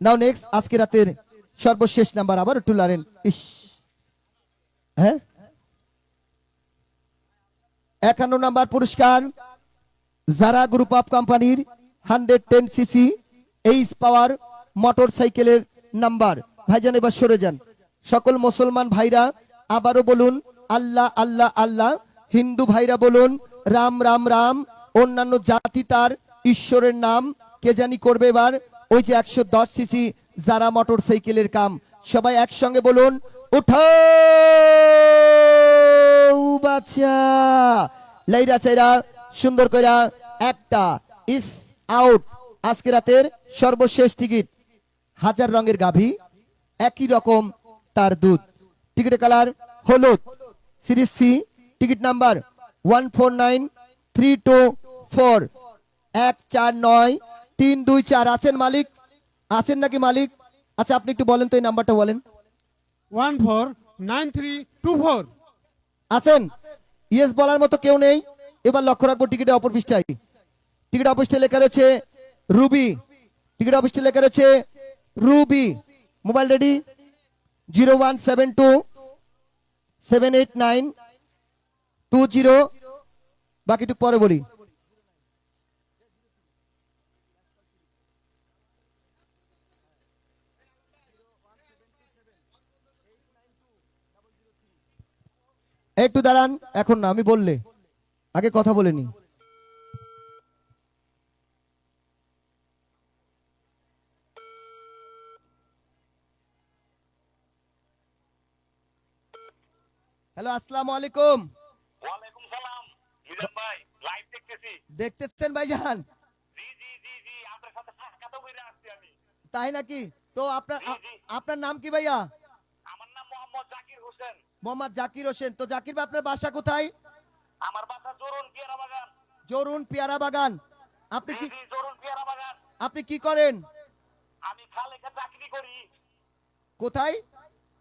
নাও next আজকে রাতের সর্বশেষ নাম্বার আবার একটু লারেন। ইস। হ্যাঁ? একান্ন নাম্বার পুরস্কার যারা গ্রুপ অফ কোম্পানির hundred ten CC H power motor সাইকেলের নাম্বার। ভাইজান, এবার সরে যান। সকল মুসলমান ভাইরা, আবারও বলুন, আল্লাহ আল্লাহ আল্লাহ। হিন্দু ভাইরা বলুন, রাম রাম রাম। অন্যান্য জাতি তার ঈশ্বরের নাম। কে জানি করবে এবার? ওই যে একশো দশ সিসি যারা মোটর সাইকেলের কাম। সবাই একসঙ্গে বলুন উঠো বাচ্চা। লাইরা চাইরা, সুন্দর কইরা, একটা, ইস, আউট। আজকে রাতের সর্বশেষ টিকিট, হাজার রঙের গাভী, একই রকম তার দুধ। টিকিটের কালার হলুদ। Series C, ticket number one four nine three two four. এক চার নয় তিন দুই চার আছেন মালিক। আছেন নাকি মালিক? আচ্ছা আপনি একটু বলেন তো এই নাম্বারটা বলেন। One four nine three two four. আছেন ইয়েস বলার মতো কেউ নেই। এবার লক্ষ্য রাখব টিকিটে অপর পৃষ্ঠায়। টিকিট অফিসে লেখা রয়েছে রুবি। টিকিট অফিসে লেখা রয়েছে Ruby. Mobile ready. Zero one seven two seven eight nine two zero. বাকিটুকু পরে বলি। একটু দাঁড়ান এখন না আমি বললে। আগে কথা বলে নি। হ্যালো আসসালামু আলাইকুম। ওয়ালাইকুম সালাম মিজান ভাই লাইভ দেখতেছি। দেখতেছেন ভাইজান? জি জি জি জি আপনার সাথে সাক্ষাৎ করে আসছি আমি। তাই নাকি? তো আপনার। আপনার নাম কি ভাইয়া আমার নাম মোহাম্মদ জাকির হোসেন মোহাম্মদ জাকির হোসেন তো জাকির ভাই আপনার বাসা কোথায়? আমার বাসা জরুন পিয়ারা বাগান। জরুন পেয়ারা বাগান। আপনি কি জরুন পিয়ারা বাগান। আপনি কি করেন? আমি খালেকে চাকরি করি। কোথায়?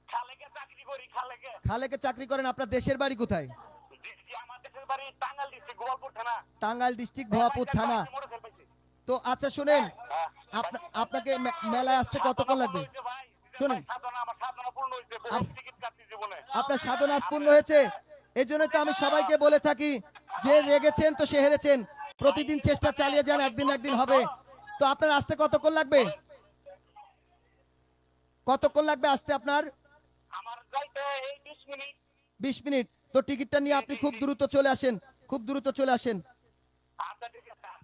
খালেকে চাকরি করি খালেকে। খালেকে চাকরি করেন আপনার দেশের বাড়ি কোথায়? টাঙ্গাইল ডিস্ট্রিক্ট ভোয়াপুর থানা। তো আচ্ছা শুনেন হ্যাঁ। আপনাকে মেলায় আসতে কতক্ষণ লাগবে? শুনুন। আপনার সাধনা পূর্ণ হয়েছে। এই জন্য তো আমি সবাইকে বলে থাকি যে রেগেছেন তো সে হেরেছেন। প্রতিদিন চেষ্টা চালিয়ে যান একদিন একদিন হবে। তো আপনার আসতে কতক্ষণ লাগবে? কতক্ষণ লাগবে আসতে আপনার? আমার যাইতে এই বিশ মিনিট। তো টিকিটটা নিয়ে আপনি খুব দ্রুত চলে আসেন খুব দ্রুত চলে আসেন। আচ্ছা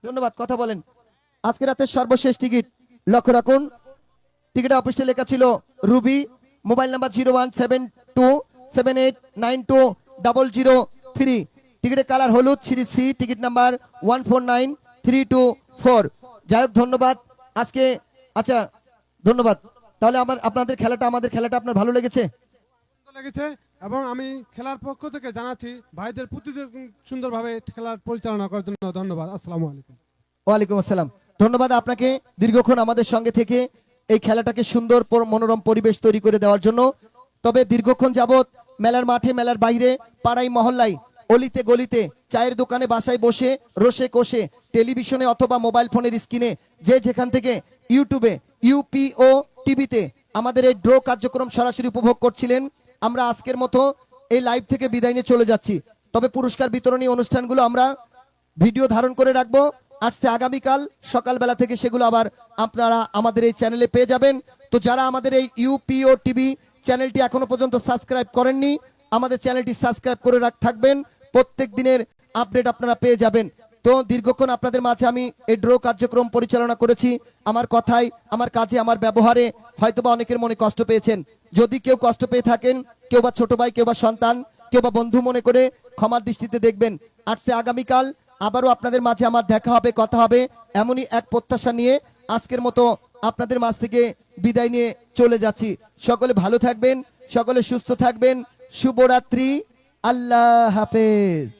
ধন্যবাদ কথা বলেন। আজকে রাতের সর্বশেষ টিকিট লক্ষ্য রাখুন। টিকিট অফিসে লেখা ছিল Ruby mobile number zero one seven seven eight nine two double zero three টিকিটের কালার হলুদ series C ticket number one four nine three two four যাই হোক ধন্যবাদ। আজকে আচ্ছা ধন্যবাদ। তাহলে আমার আপনাদের খেলাটা আমাদের খেলাটা আপনার ভালো লেগেছে? লেগেছে এবং আমি খেলার পক্ষ থেকে জানাচ্ছি ভাইদের প্রতিদিন সুন্দরভাবে খেলার পরিচালনা করার জন্য ধন্যবাদ। আসসালামু আলাইকুম। ওয়ালাইকুম আসসালাম। ধন্যবাদ আপনাকে দীর্ঘক্ষণ আমাদের সঙ্গে থেকে এই খেলাটাকে সুন্দর মনোরম পরিবেশ তৈরি করে দেওয়ার জন্য। তবে দীর্ঘক্ষণ যাবত মেলার মাঠে, মেলার বাইরে, পাড়াই মহল্লায়, অলিতে গলিতে, চায়ের দোকানে, বাসায় বসে, রসে কষে, টেলিভিশনে অথবা মোবাইল ফোনের স্ক্রিনে, যে যেখান থেকে ইউটিউবে, ইউপিও টিভিতে আমাদের এই ড্র কার্যক্রম সরাসরি উপভোগ করছিলেন, আমরা আজকের মতো এই লাইভ থেকে বিদায় নিয়ে চলে যাচ্ছি। তবে পুরস্কার বিতরণী অনুষ্ঠানগুলো আমরা ভিডিও ধারণ করে রাখব। আসছে আগামীকাল, সকালবেলা থেকে সেগুলো আবার আপনারা আমাদের এই চ্যানেলে পেয়ে যাবেন। তো যারা আমাদের এই ইউপিও টিভি চ্যানেলটি এখনও পর্যন্ত সাবস্ক্রাইব করেননি, আমাদের চ্যানেলটি সাবস্ক্রাইব করে রাখ থাকবেন। প্রত্যেক দিনের আপডেট আপনারা পেয়ে যাবেন। তো দীর্ঘক্ষণ আপনাদের মাঝে আমি এই ড্র কার্যক্রম পরিচালনা করেছি। আমার কথায়, আমার কাজে, আমার ব্যবহারে হয়তোবা অনেকের মনে কষ্ট পেয়েছেন। যদি কেউ কষ্ট পেয়ে থাকেন, কেউ বা ছোট ভাই, কেউ বা সন্তান, কেউ বা বন্ধু মনে করে ক্ষমার দৃষ্টিতে দেখবেন। আসছে আগামীকাল, আবারও আপনাদের মাঝে আমার দেখা হবে, কথা হবে, এমনই এক প্রত্যাশা নিয়ে আজকের মতো আপনাদের মাছ থেকে বিদায় নিয়ে চলে যাচ্ছি। সকলে ভালো থাকবেন, সকলে সুস্থ থাকবেন। শুভরাত্রি, আল্লাহ হাফেজ।